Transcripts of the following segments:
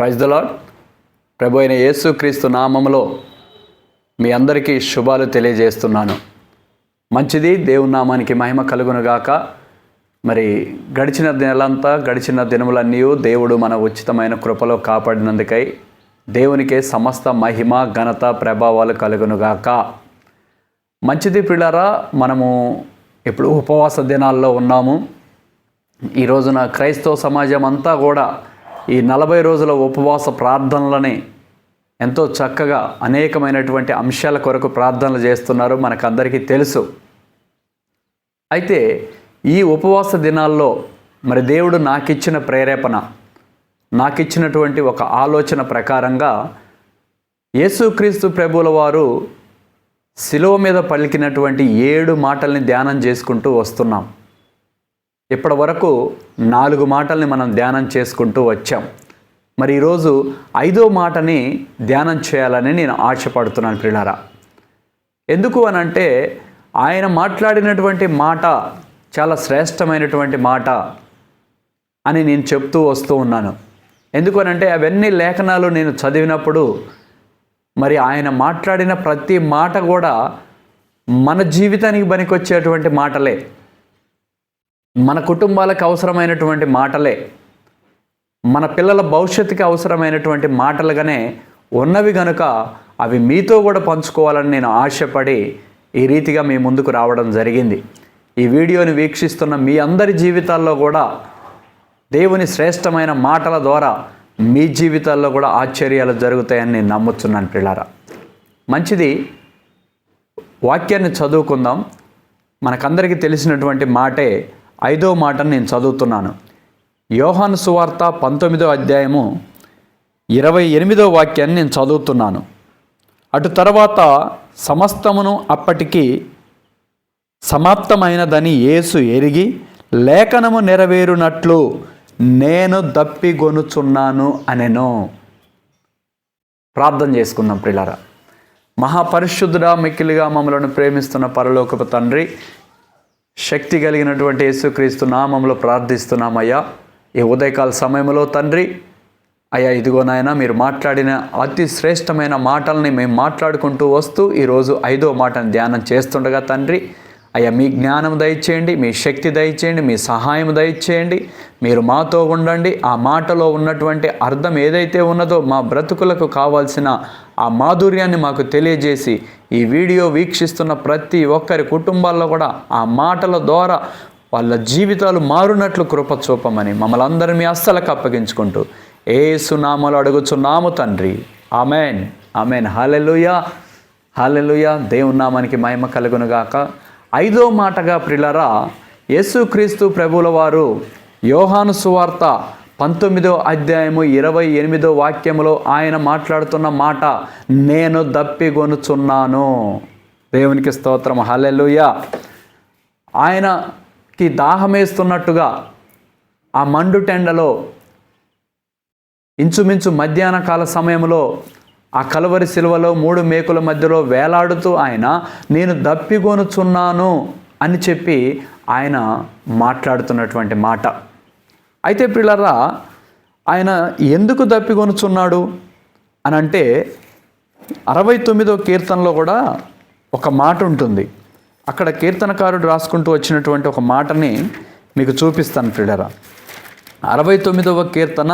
Praise the lord ప్రభు అయిన యేసుక్రీస్తు నామములో మీ అందరికీ శుభాలు తెలియజేస్తున్నాను. మంచిది దేవుని నామానికి మహిమ కలుగునుగాక. మరి గడిచిన నెలంతా గడిచిన దినములన్నీ దేవుడు మన ఉచితమైన కృపలో కాపాడినందుకై దేవునికే సమస్త మహిమ ఘనత ప్రభావాలు కలుగునుగాక. మంచిది పిల్లరా మనము ఇప్పుడు ఉపవాస దినాల్లో ఉన్నాము. ఈ రోజున క్రైస్తవ సమాజం అంతా కూడా ఈ నలభై రోజుల ఉపవాస ప్రార్థనలని ఎంతో చక్కగా అనేకమైనటువంటి అంశాల కొరకు ప్రార్థనలు చేస్తున్నారు. మనకందరికీ తెలుసు. అయితే ఈ ఉపవాస దినాల్లో మరి దేవుడు నాకిచ్చిన ప్రేరేపణ నాకిచ్చినటువంటి ఒక ఆలోచన ప్రకారంగా యేసుక్రీస్తు ప్రభుల వారు శిలువ మీద పలికినటువంటి ఏడు మాటల్ని ధ్యానం చేసుకుంటూ వస్తున్నాం. ఇప్పటి వరకు నాలుగు మాటల్ని మనం ధ్యానం చేసుకుంటూ వచ్చాం. మరి ఈరోజు ఐదో మాటని ధ్యానం చేయాలని నేను ఆశపడుతున్నాను పిల్లరా ఎందుకు అని అంటే ఆయన మాట్లాడినటువంటి మాట చాలా శ్రేష్టమైనటువంటి మాట అని నేను చెప్తూ వస్తూ ఉన్నాను. ఎందుకు అని అంటే అవన్నీ లేఖనాలు నేను చదివినప్పుడు మరి ఆయన మాట్లాడిన ప్రతి మాట కూడా మన జీవితానికి పనికొచ్చేటువంటి మాటలే. మన కుటుంబాలకు అవసరమైనటువంటి మాటలే మన పిల్లల భవిష్యత్తుకి అవసరమైనటువంటి మాటలుగానే ఉన్నవి గనుక అవి మీతో కూడా పంచుకోవాలని నేను ఆశపడి ఈ రీతిగా మీ ముందుకు రావడం జరిగింది. ఈ వీడియోని వీక్షిస్తున్న మీ అందరి జీవితాల్లో కూడా దేవుని శ్రేష్టమైన మాటల ద్వారా మీ జీవితాల్లో కూడా ఆశ్చర్యాలు జరుగుతాయని నేను నమ్ముతున్నాను పిల్లారా మంచిది వాక్యాన్ని చదువుకుందాం. మనకందరికీ తెలిసినటువంటి మాటే ఐదో మాటను నేను చదువుతున్నాను. యోహాను సువార్త పంతొమ్మిదో అధ్యాయము ఇరవై ఎనిమిదో వాక్యాన్ని నేను చదువుతున్నాను. అటు తర్వాత సమస్తమును అప్పటికి సమాప్తమైనదని యేసు ఎరిగి లేఖనము నెరవేరునట్లు నేను దప్పిగొనుచున్నాను అనెను. ప్రార్థన చేసుకున్నాం ప్రిలారా మహాపరిశుద్ధుడా మిక్కిలిగా మమ్మలను ప్రేమిస్తున్న పరలోకపు తండ్రి శక్తి కలిగినటువంటి యేసుక్రీస్తు నామంలో ప్రార్థిస్తున్నామయ్యా. ఈ ఉదయకాల సమయంలో తండ్రి అయ్యా ఇదిగో నాయన మీరు మాట్లాడిన అతి శ్రేష్టమైన మాటల్ని మేము మాట్లాడుకుంటూ వస్తూ ఈరోజు ఐదో మాటను ధ్యానం చేస్తుండగా తండ్రి అయ్యా మీ జ్ఞానం దయచేయండి మీ శక్తి దయచేయండి మీ సహాయం దయచేయండి. మీరు మాతో ఉండండి. ఆ మాటలో ఉన్నటువంటి అర్థం ఏదైతే ఉన్నదో మా బ్రతుకులకు కావాల్సిన ఆ మాధుర్యాన్ని మాకు తెలియజేసి ఈ వీడియో వీక్షిస్తున్న ప్రతి ఒక్కరి కుటుంబాల్లో కూడా ఆ మాటల ద్వారా వాళ్ళ జీవితాలు మారునట్లు కృప చూపమని మమ్మల్ని అందరి మీ అస్సలకు అప్పగించుకుంటూ ఏ సునామలు అడుగుచున్నాము తండ్రి. ఆమెన్. ఆమెన్. హాలెలుయా హాలెలుయా దేవునామానికి మహిమ కలుగునుగాక. ఐదో మాటగా ప్రిలరా యేసుక్రీస్తు ప్రభుల వారు యోహాను సువార్త పంతొమ్మిదో అధ్యాయము ఇరవై ఎనిమిదో వాక్యములో ఆయన మాట్లాడుతున్న మాట నేను దప్పిగొనుచున్నాను. దేవునికి స్తోత్రం హలెలుయ ఆయనకి దాహమేస్తున్నట్టుగా ఆ మండుటెండలో ఇంచుమించు మధ్యాహ్న కాల సమయంలో ఆ కలవరి శిలువలో మూడు మేకుల మధ్యలో వేలాడుతూ ఆయన నేను దప్పిగొనుచున్నాను అని చెప్పి ఆయన మాట్లాడుతున్నటువంటి మాట. అయితే పిల్లరా ఆయన ఎందుకు దప్పిగొనుచున్నాడు అని అంటే అరవై తొమ్మిదో కీర్తనలో కూడా ఒక మాట ఉంటుంది. అక్కడ కీర్తనకారుడు రాసుకుంటూ వచ్చినటువంటి ఒక మాటని మీకు చూపిస్తాను పిల్లరా అరవై తొమ్మిదవ కీర్తన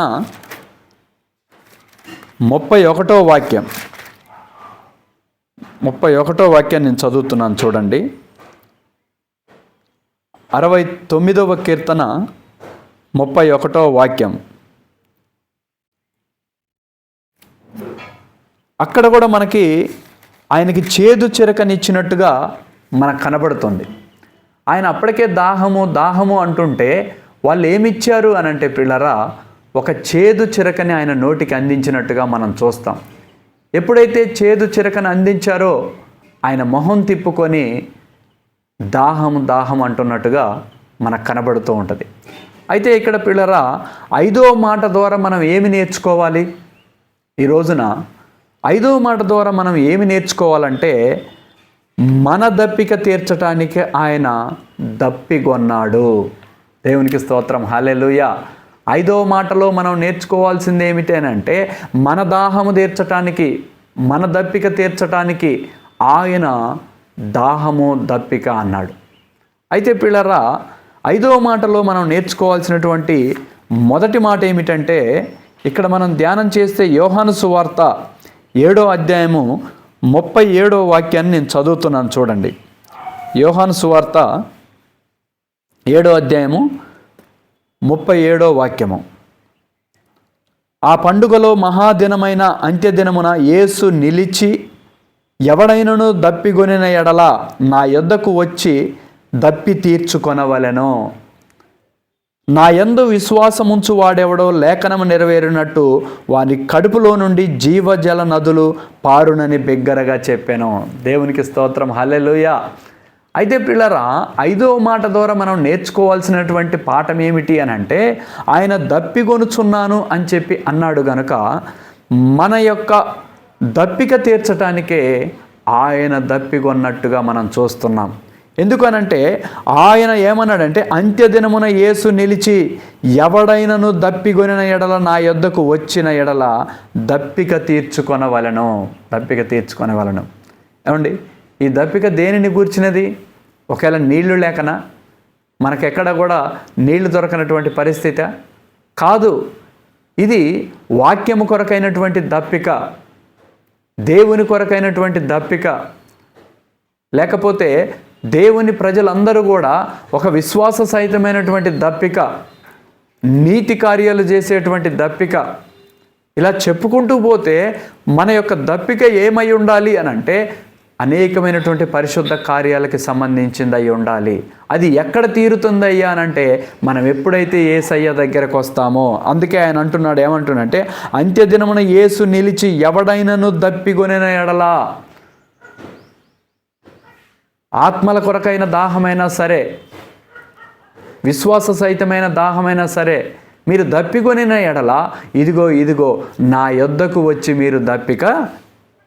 ముప్పై ఒకటో వాక్యం. ముప్పై ఒకటో వాక్యం నేను చదువుతున్నాను చూడండి. అరవై తొమ్మిదవ కీర్తన ముప్పై ఒకటో వాక్యం. అక్కడ కూడా మనకి ఆయనకి చేదు చిరకనిచ్చినట్టుగా మనకు కనబడుతుంది. ఆయన అప్పటికే దాహము దాహము అంటుంటే వాళ్ళు ఏమిచ్చారు అని అంటే పిల్లరా ఒక చేదు చిరకని ఆయన నోటికి అందించినట్టుగా మనం చూస్తాం. ఎప్పుడైతే చేదు చిరకని అందించారో ఆయన మొహం తిప్పుకొని దాహం దాహం అంటున్నట్టుగా మనకు కనబడుతూ ఉంటుంది. అయితే ఇక్కడ పిల్లరా ఐదో మాట ద్వారా మనం ఏమి నేర్చుకోవాలి? ఈ రోజున ఐదో మాట ద్వారా మనం ఏమి నేర్చుకోవాలంటే మన దప్పిక తీర్చటానికి ఆయన దప్పిగొన్నాడు. దేవునికి స్తోత్రం. హలెలుయ ఐదవ మాటలో మనం నేర్చుకోవాల్సింది ఏమిటనంటే మన దాహము తీర్చటానికి మన దప్పిక తీర్చటానికి ఆయన దాహము దప్పిక అన్నాడు. అయితే పిల్లరా ఐదవ మాటలో మనం నేర్చుకోవాల్సినటువంటి మొదటి మాట ఏమిటంటే ఇక్కడ మనం ధ్యానం చేస్తే యోహాను సువార్త ఏడో అధ్యాయము ముప్పై ఏడో వాక్యాన్ని నేను చదువుతున్నాను చూడండి. యోహాను సువార్త ఏడో అధ్యాయము ముప్పై ఏడో వాక్యము. ఆ పండుగలో మహాదినమైన అంత్యదినమున యేసు నిలిచి ఎవడైనను దప్పిగొనిన ఎడల నా యొద్దకు వచ్చి దప్పి తీర్చుకొనవలెను. నా యందు విశ్వాసముంచు వాడెవడో లేఖనము నెరవేరినట్టు వాని కడుపులో నుండి జీవజల నదులు పారునని బిగ్గరగా చెప్పాను. దేవునికి స్తోత్రం. హల్లెలూయా. అయితే పిల్లరా ఐదో మాట ద్వారా మనం నేర్చుకోవాల్సినటువంటి పాఠం ఏమిటి అని అంటే ఆయన దప్పిగొనుచున్నాను అని చెప్పి అన్నాడు గనుక మన యొక్క దప్పిక తీర్చటానికే ఆయన దప్పిగొన్నట్టుగా మనం చూస్తున్నాం. ఎందుకనంటే ఆయన ఏమన్నాడంటే అంత్యదినమున యేసు నిలిచి ఎవడైనను దప్పిగొనిన ఎడల నా యొద్దకు వచ్చిన ఎడల దప్పిక తీర్చుకొనవలను. దప్పిక తీర్చుకొనవలను. ఏమండి? ఈ దప్పిక దేనిని గూర్చినది? ఒకవేళ నీళ్ళు లేకనా? మనకెక్కడ కూడా నీళ్ళు దొరకనటువంటి పరిస్థితి? కాదు ఇది వాక్యము కొరకైనటువంటి దప్పిక దేవుని కొరకైనటువంటి దప్పిక. లేకపోతే దేవుని ప్రజలందరూ కూడా ఒక విశ్వాస సహితమైనటువంటి దప్పిక నీతి కార్యాలు చేసేటువంటి దప్పిక. ఇలా చెప్పుకుంటూ పోతే మన యొక్క దప్పిక ఏమై ఉండాలి అని అంటే అనేకమైనటువంటి పరిశుద్ధ కార్యాలకి సంబంధించింది అయి ఉండాలి. అది ఎక్కడ తీరుతుందయ్యా అని అంటే మనం ఎప్పుడైతే ఏసయ్య దగ్గరకు వస్తామో అందుకే ఆయన అంటున్నాడు ఏమంటున్నంటే అంత్యదినమున యేసు నిలిచి ఎవడైనను దప్పికొనిన ఎడలా ఆత్మల కొరకైన దాహమైనా సరే విశ్వాస సహితమైన దాహమైనా సరే మీరు దప్పికొనిన ఎడల ఇదిగో ఇదిగో నా యొద్దకు వచ్చి మీరు దప్పిక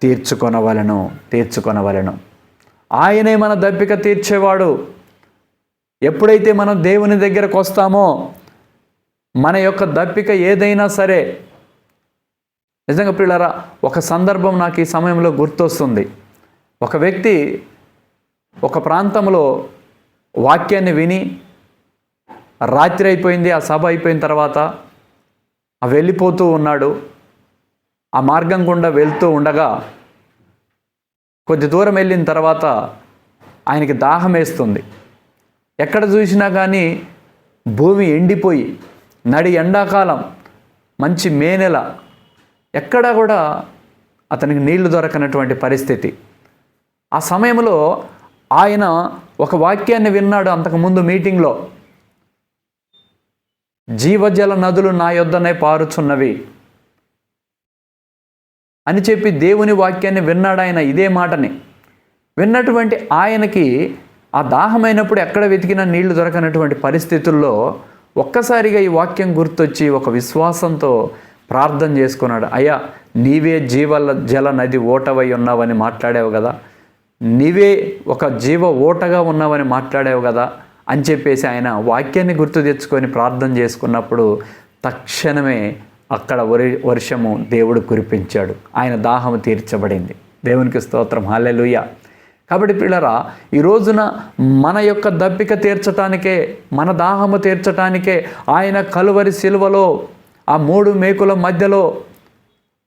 తీర్చుకొనవలను తీర్చుకొనవలను. ఆయనే మన దప్పిక తీర్చేవాడు. ఎప్పుడైతే మనం దేవుని దగ్గరకు వస్తామో మన యొక్క దప్పిక ఏదైనా సరే నిజంగా పిల్లరా ఒక సందర్భం నాకు ఈ సమయంలో గుర్తొస్తుంది. ఒక వ్యక్తి ఒక ప్రాంతంలో వాక్యాన్ని విని రాత్రి అయిపోయింది ఆ సభ అయిపోయిన తర్వాత వెళ్ళిపోతూ ఉన్నాడు. ఆ మార్గం గుండా వెళ్తూ ఉండగా కొద్ది దూరం వెళ్ళిన తర్వాత ఆయనకి దాహం వేస్తుంది. ఎక్కడ చూసినా కానీ భూమి ఎండిపోయి నడి ఎండాకాలం మంచి మే నెల ఎక్కడా కూడా అతనికి నీళ్ళు దొరకనటువంటి పరిస్థితి. ఆ సమయంలో ఆయన ఒక వాక్యాన్ని విన్నాడు అంతకుముందు మీటింగ్లో. జీవజల నదులు నా యొద్దనే పారుచున్నవి. అని చెప్పి దేవుని వాక్యాన్ని విన్నాడు ఆయన ఇదే మాటని. విన్నటువంటి ఆయనకి ఆ దాహమైనప్పుడు ఎక్కడ వెతికినా నీళ్ళు దొరకనటువంటి పరిస్థితుల్లో ఒక్కసారిగా ఈ వాక్యం గుర్తొచ్చి ఒక విశ్వాసంతో ప్రార్థన చేసుకున్నాడు. అయ్యా నీవే జీవల జల నది ఓటవై ఉన్నావని మాట్లాడావు కదా. నీవే ఒక జీవ ఓటగా ఉన్నావని మాట్లాడావు కదా అని చెప్పేసి ఆయన వాక్యాన్ని గుర్తు తెచ్చుకొని ప్రార్థన చేసుకున్నప్పుడు తక్షణమే అక్కడ వరి వర్షము దేవుడు కురిపించాడు. ఆయన దాహము తీర్చబడింది. దేవునికి స్తోత్రం. హాలెలుయ కాబట్టి పిల్లరా ఈ రోజున మన యొక్క దప్పిక తీర్చటానికే మన దాహము తీర్చటానికే ఆయన కలువరి శిలువలో ఆ మూడు మేకుల మధ్యలో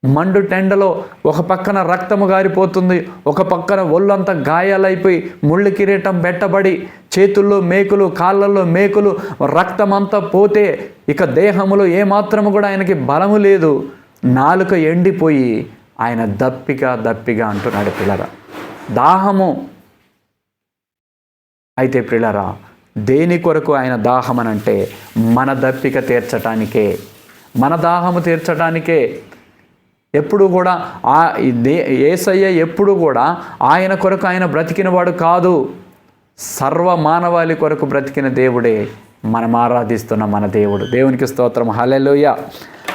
మండు టెండలో ఒక పక్కన రక్తము గారిపోతుంది ఒక పక్కన ఒళ్ళంతా గాయాలైపోయి ముళ్ళు కిరీటం పెట్టబడి చేతుల్లో మేకులు కాళ్ళల్లో మేకులు రక్తమంతా పోతే ఇక దేహములో ఏమాత్రము కూడా ఆయనకి బలము లేదు. నాలుక ఎండిపోయి ఆయన దప్పిక దప్పిక అంటున్నాడు పిల్లరా. దాహము అయితే పిల్లరా దేని కొరకు ఆయన దాహం మన దప్పిక తీర్చటానికే మన దాహము తీర్చడానికే ఎప్పుడు కూడా ఆ దే ఏసయ్య ఎప్పుడు కూడా ఆయన కొరకు ఆయన బ్రతికినవాడు కాదు. సర్వ మానవాళి కొరకు బ్రతికిన దేవుడే. మనం ఆరాధిస్తున్న మన దేవుడు. దేవునికి స్తోత్రం. హలెలోయ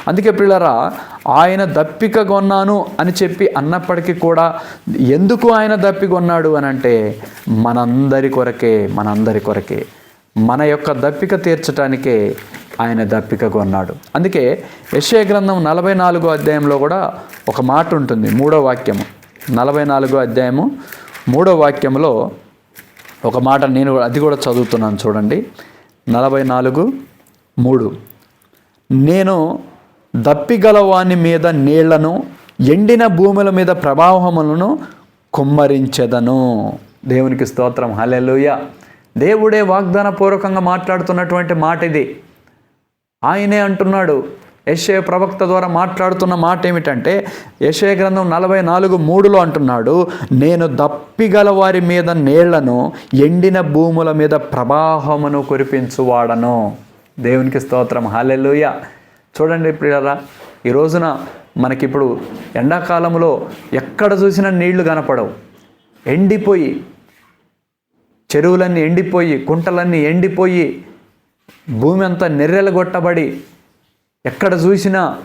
అందుకే పిల్లరా ఆయన దప్పిక కొన్నాను అని చెప్పి అన్నప్పటికీ కూడా ఎందుకు ఆయన దప్పికొన్నాడు అని అంటే మనందరి కొరకే మనందరి కొరకే. మన యొక్క దప్పిక తీర్చటానికే ఆయన దప్పిక కొన్నాడు. అందుకే యశ్య గ్రంథం నలభై నాలుగో అధ్యాయంలో కూడా ఒక మాట ఉంటుంది మూడో వాక్యము. నలభై నాలుగో అధ్యాయము మూడో వాక్యంలో ఒక మాట నేను అది కూడా చదువుతున్నాను చూడండి. నలభై నాలుగు మూడు. నేను దప్పిగలవాని మీద నీళ్ళను ఎండిన భూముల మీద ప్రభావములను కుమ్మరించెదను. దేవునికి స్తోత్రం. హలెలుయ దేవుడే వాగ్దాన పూర్వకంగా మాట్లాడుతున్నటువంటి మాట ఇది ఆయనే అంటున్నాడు. యశయ ప్రవక్త ద్వారా మాట్లాడుతున్న మాట ఏమిటంటే యశయ గ్రంథం నలభై నాలుగు మూడులో అంటున్నాడు నేను దప్పిగల వారి మీద నీళ్ళను ఎండిన భూముల మీద ప్రవాహమును కురిపించువాడను. దేవునికి స్తోత్రం. హాలెలుయ చూడండి ప్రియరా ఈ రోజున మనకిప్పుడు ఎండాకాలంలో ఎక్కడ చూసినా నీళ్ళు కనపడవు. ఎండిపోయి చెరువులన్నీ ఎండిపోయి కుంటలన్నీ ఎండిపోయి భూమి అంతా నెర్రెలగొట్టబడి ఎక్కడ చూసినా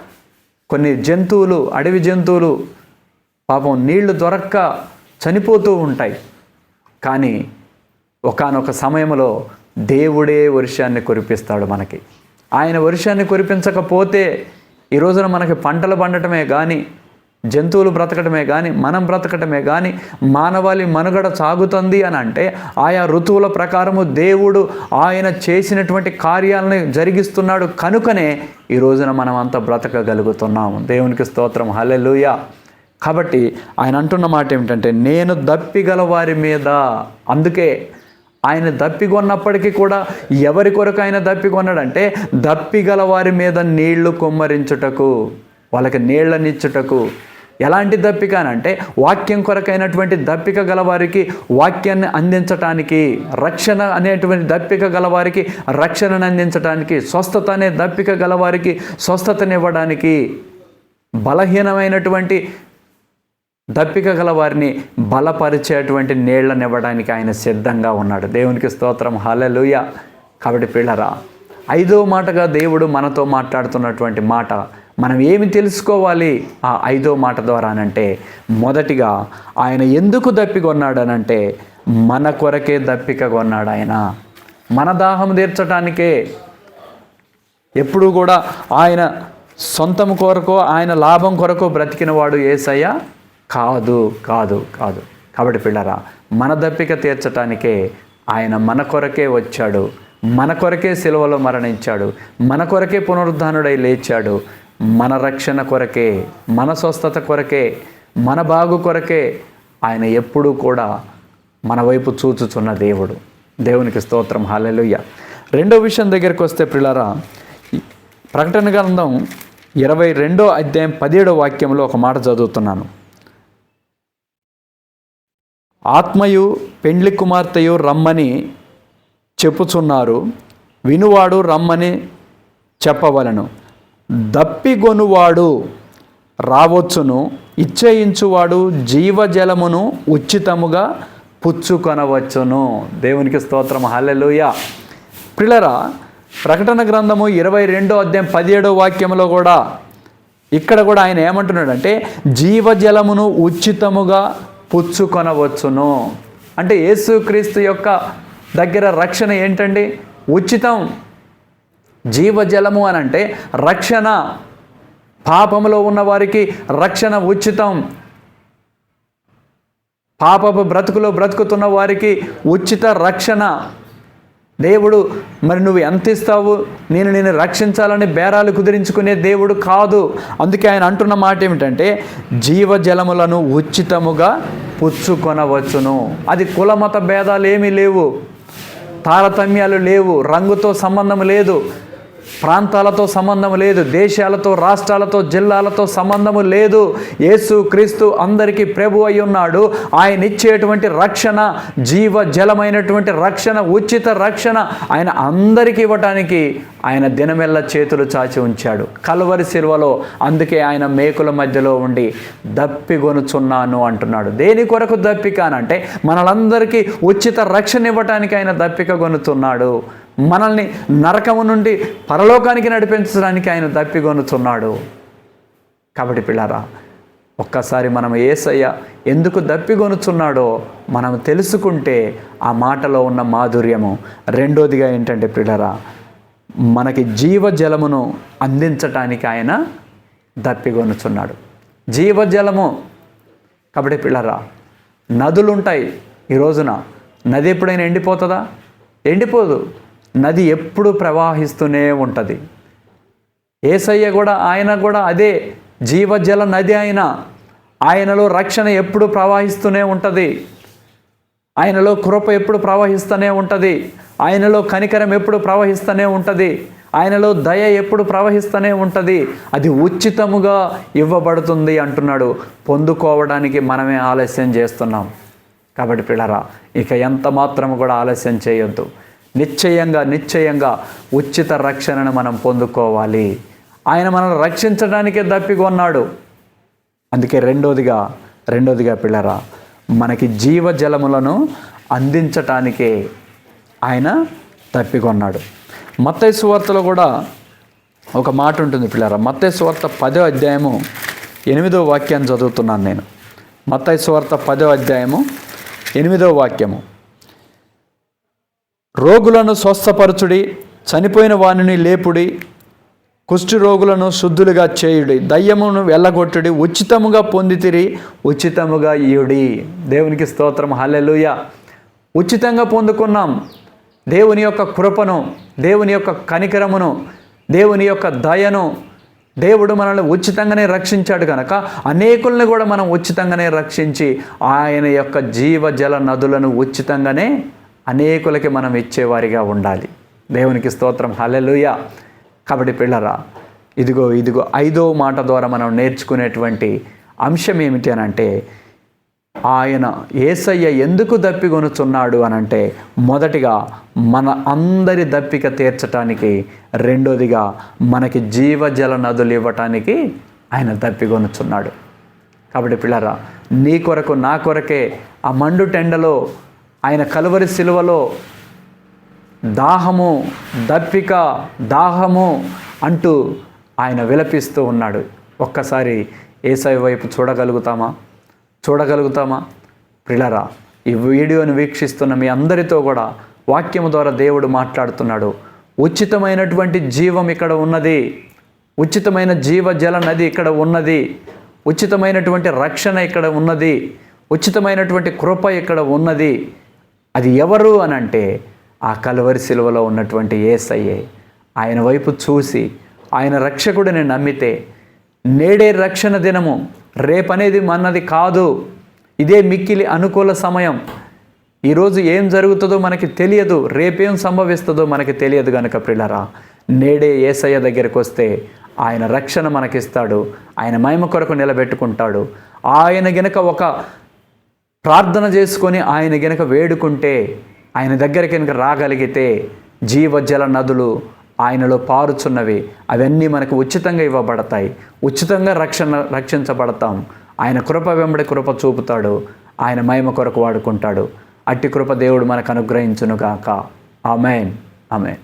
కొన్ని జంతువులు అడవి జంతువులు పాపం నీళ్ళు దొరక్క చనిపోతూ ఉంటాయి. కానీ ఒకానొక సమయంలో దేవుడే వర్షాన్ని కురిపిస్తాడు మనకి. ఆయన వర్షాన్ని కురిపించకపోతే ఈ రోజున మనకి పంటలు పండటమే కానీ జంతువులు బ్రతకటమే కానీ మనం బ్రతకటమే కానీ మానవాళి మనుగడ సాగుతుంది అని అంటే ఆయా ఋతువుల ప్రకారము దేవుడు ఆయన చేసినటువంటి కార్యాలను జరిగిస్తున్నాడు కనుకనే ఈ రోజున మనం అంతా బ్రతకగలుగుతున్నాము. దేవునికి స్తోత్రం. హల్లెలూయా. కాబట్టి ఆయన అంటున్న మాట ఏమిటంటే నేను దప్పిగల వారి మీద. అందుకే ఆయన దప్పికొన్నప్పటికీ కూడా ఎవరి కొరకు ఆయన దప్పికొన్నాడంటే దప్పిగల వారి మీద నీళ్ళు కుమ్మరించుటకు వాళ్ళకి నీళ్ళనిచ్చుటకు. ఎలాంటి దప్పిక అని అంటే వాక్యం కొరకైనటువంటి దప్పిక గలవారికి వాక్యాన్ని అందించటానికి రక్షణ అనేటువంటి దప్పిక గలవారికి రక్షణను అందించటానికి స్వస్థత అనే దప్పిక గలవారికి స్వస్థతనివ్వడానికి బలహీనమైనటువంటి దప్పిక గల వారిని బలపరిచేటువంటి నీళ్ళనివ్వడానికి ఆయన సిద్ధంగా ఉన్నాడు. దేవునికి స్తోత్రం. హల్లెలూయ. కాబట్టి పిల్లరా ఐదో మాటగా దేవుడు మనతో మాట్లాడుతున్నటువంటి మాట మనం ఏమి తెలుసుకోవాలి ఆ ఐదో మాట ద్వారానంటే మొదటిగా ఆయన ఎందుకు దప్పికొన్నాడనంటే మన కొరకే దప్పిక కొన్నాడు ఆయన. మన దాహం తీర్చడానికే ఎప్పుడు కూడా ఆయన సొంతం కొరకు ఆయన లాభం కొరకు బ్రతికినవాడు ఏసయ్య కాదు కాదు కాదు. కాబట్టి పిల్లరా మన దప్పిక తీర్చటానికే ఆయన మన కొరకే వచ్చాడు. మన కొరకే సిలువలో మరణించాడు. మన కొరకే పునరుద్ధానుడై లేచాడు. మన రక్షణ కొరకే మన స్వస్థత కొరకే మన బాగు కొరకే ఆయన ఎప్పుడూ కూడా మన వైపు చూచుచున్న దేవుడు. దేవునికి స్తోత్రం. హాలెలుయ్య రెండో విషయం దగ్గరికి వస్తే పిల్లరా ప్రకటన గ్రంథం ఇరవై రెండో అధ్యాయం పదిహేడో వాక్యంలో ఒక మాట చదువుతున్నాను. ఆత్మయు పెండ్లి కుమార్తెయు రమ్మని చెప్పుచున్నారు వినువాడు రమ్మని చెప్పవలను. దప్పిగొనువాడు రావచ్చును ఇచ్చయించువాడు జీవజలమును ఉచితముగా పుచ్చుకొనవచ్చును. దేవునికి స్తోత్రం హల్లెలూయ. పిల్లరా ప్రకటన గ్రంథము ఇరవై రెండో అధ్యాయం పదిహేడో వాక్యంలో కూడా ఇక్కడ కూడా ఆయన ఏమంటున్నాడంటే జీవజలమును ఉచితముగా పుచ్చుకొనవచ్చును. అంటే యేసుక్రీస్తు యొక్క దగ్గర రక్షణ ఏంటండి? ఉచితం. జీవజలము అని అంటే రక్షణ. పాపములో ఉన్న వారికి రక్షణ ఉచితం. పాపపు బ్రతుకులో బ్రతుకుతున్న వారికి ఉచిత రక్షణ. దేవుడు మరి నువ్వు ఎంత ఇస్తావు? నేను నేను రక్షించాలని బేరాలు కుదిరించుకునే దేవుడు కాదు. అందుకే ఆయన అంటున్న మాట ఏమిటంటే జీవజలములను ఉచితముగా పుచ్చుకొనవచ్చును. అది కులమత భేదాలు ఏమీ లేవు. తారతమ్యాలు లేవు. రంగుతో సంబంధం లేదు. ప్రాంతాలతో సంబంధం లేదు దేశాలతో రాష్ట్రాలతో జిల్లాలతో సంబంధము లేదు. యేసు క్రీస్తు అందరికీ ప్రభు అయి ఉన్నాడు. ఆయన ఇచ్చేటువంటి రక్షణ జీవ జలమైనటువంటి రక్షణ ఉచిత రక్షణ ఆయన అందరికీ ఇవ్వటానికి ఆయన దినమెల్ల చేతులు చాచి ఉంచాడు. కలవరి శిల్వలో అందుకే ఆయన మేకుల మధ్యలో ఉండి దప్పిగొనుచున్నాను అంటున్నాడు. దేని కొరకు దప్పిక అనంటే మనలందరికీ ఉచిత రక్షణ ఇవ్వటానికి ఆయన దప్పిక కొనుతున్నాడు మనల్ని నరకము నుండి పరలోకానికి నడిపించడానికి ఆయన దప్పిగొనుచున్నాడు కాబట్టి పిల్లారా ఒక్కసారి మనం ఏసయ్య ఎందుకు దప్పిగొనుచున్నాడో మనం తెలుసుకుంటే ఆ మాటలో ఉన్న మాధుర్యము. రెండోదిగా ఏంటంటే పిల్లరా మనకి జీవజలమును అందించటానికి ఆయన దప్పిగొనుచున్నాడు జీవజలము. కాబట్టి పిల్లరా నదులుంటాయి ఈ రోజున. నది ఎప్పుడైనా ఎండిపోతుందా? ఎండిపోదు. నది ఎప్పుడు ప్రవాహిస్తూనే ఉంటుంది. ఏసయ్య కూడా ఆయన కూడా అదే జీవజల నది ఆయన ఆయనలో రక్షణ ఎప్పుడు ప్రవహిస్తూనే ఉంటుంది. ఆయనలో కృప ఎప్పుడు ప్రవహిస్తూనే ఉంటుంది. ఆయనలో కనికరం ఎప్పుడు ప్రవహిస్తూనే ఉంటుంది. ఆయనలో దయ ఎప్పుడు ప్రవహిస్తూనే ఉంటుంది. అది ఉచితముగా ఇవ్వబడుతుంది అంటున్నాడు. పొందుకోవడానికి మనమే ఆలస్యం చేస్తున్నాం. కాబట్టి పిల్లరా ఇక ఎంత మాత్రం కూడా ఆలస్యం చేయొద్దు. నిశ్చయంగా నిశ్చయంగా ఉచిత రక్షణను మనం పొందుకోవాలి. ఆయన మనల్ని రక్షించడానికే దప్పికొన్నాడు అందుకే రెండోదిగా రెండోదిగా పిల్లరా మనకి జీవజలములను అందించటానికే ఆయన తప్పికొన్నాడు మత్తయి సువార్తలో కూడా ఒక మాట ఉంటుంది పిల్లరా. మత్తయి సువార్త పదో అధ్యాయము ఎనిమిదో వాక్యాన్ని చదువుతున్నాను నేను. మత్తయి సువార్త పదో అధ్యాయము ఎనిమిదో వాక్యము. రోగులను స్వస్థపరచుడి చనిపోయిన వానిని లేపుడి కుష్టి రోగులను శుద్ధులుగా చేయుడి దయ్యమును వెళ్ళగొట్టుడి ఉచితముగా పొందితిరి ఉచితముగా ఇయుడి దేవునికి స్తోత్రం. హల్లెలూయ. ఉచితంగా పొందుకున్నాం. దేవుని యొక్క కృపను దేవుని యొక్క కనికరమును దేవుని యొక్క దయను దేవుడు మనల్ని ఉచితంగానే రక్షించాడు కనుక అనేకుల్ని కూడా మనం ఉచితంగానే రక్షించి ఆయన యొక్క జీవజల నదులను ఉచితంగానే అనేకులకి మనం ఇచ్చేవారిగా ఉండాలి. దేవునికి స్తోత్రం. హలెలుయ కాబట్టి పిల్లరా ఇదిగో ఇదిగో ఐదో మాట ద్వారా మనం నేర్చుకునేటువంటి అంశం ఏమిటి అని అంటే ఆయన ఏసయ్య ఎందుకు దప్పిగొనుచున్నాడు అని అంటే మొదటిగా మన అందరి దప్పిక తీర్చటానికి రెండోదిగా మనకి జీవజల నదులు ఇవ్వటానికి ఆయన దప్పిగొనుచున్నాడు కాబట్టి పిల్లరా నీ కొరకు నా కొరకే ఆ మండు టెండలో ఆయన కలువరి శిలువలో దాహము దప్పిక దాహము అంటూ ఆయన విలపిస్తూ ఉన్నాడు. ఒక్కసారి ఏసై వైపు చూడగలుగుతామా? చూడగలుగుతామా? ప్రిలరా ఈ వీడియోను వీక్షిస్తున్న మీ అందరితో కూడా వాక్యము ద్వారా దేవుడు మాట్లాడుతున్నాడు. ఉచితమైనటువంటి జీవం ఇక్కడ ఉన్నది. ఉచితమైన జీవ జల నది ఇక్కడ ఉన్నది. ఉచితమైనటువంటి రక్షణ ఇక్కడ ఉన్నది. ఉచితమైనటువంటి కృప ఇక్కడ ఉన్నది. అది ఎవరు అని అంటే ఆ కలవరి శిలువలో ఉన్నటువంటి ఏసయ్యే. ఆయన వైపు చూసి ఆయన రక్షకుడిని నమ్మితే నేడే రక్షణ దినము రేపనేది మన్నది కాదు. ఇదే మిక్కిలి అనుకూల సమయం. ఈరోజు ఏం జరుగుతుందో మనకి తెలియదు రేపేం సంభవిస్తుందో మనకి తెలియదు కనుక ప్రిలరా నేడే ఏసయ్య దగ్గరికి వస్తే ఆయన రక్షణ మనకిస్తాడు ఆయన మహిమ కొరకు నిలబెట్టుకుంటాడు. ఆయన గనక ఒక ప్రార్థన చేసుకొని ఆయన గనక వేడుకుంటే ఆయన దగ్గరికి కనుక రాగలిగితే జీవజల నదులు ఆయనలో పారుచున్నవి. అవన్నీ మనకు ఉచితంగా ఇవ్వబడతాయి. ఉచితంగా రక్షణ రక్షించబడతాం. ఆయన కృప వెంబడి కృప చూపుతాడు. ఆయన మహిమ కొరకు వాడుకుంటాడు. అట్టి కృప దేవుడు మనకు అనుగ్రహించునుగాక. ఆమెన్. ఆమెన్.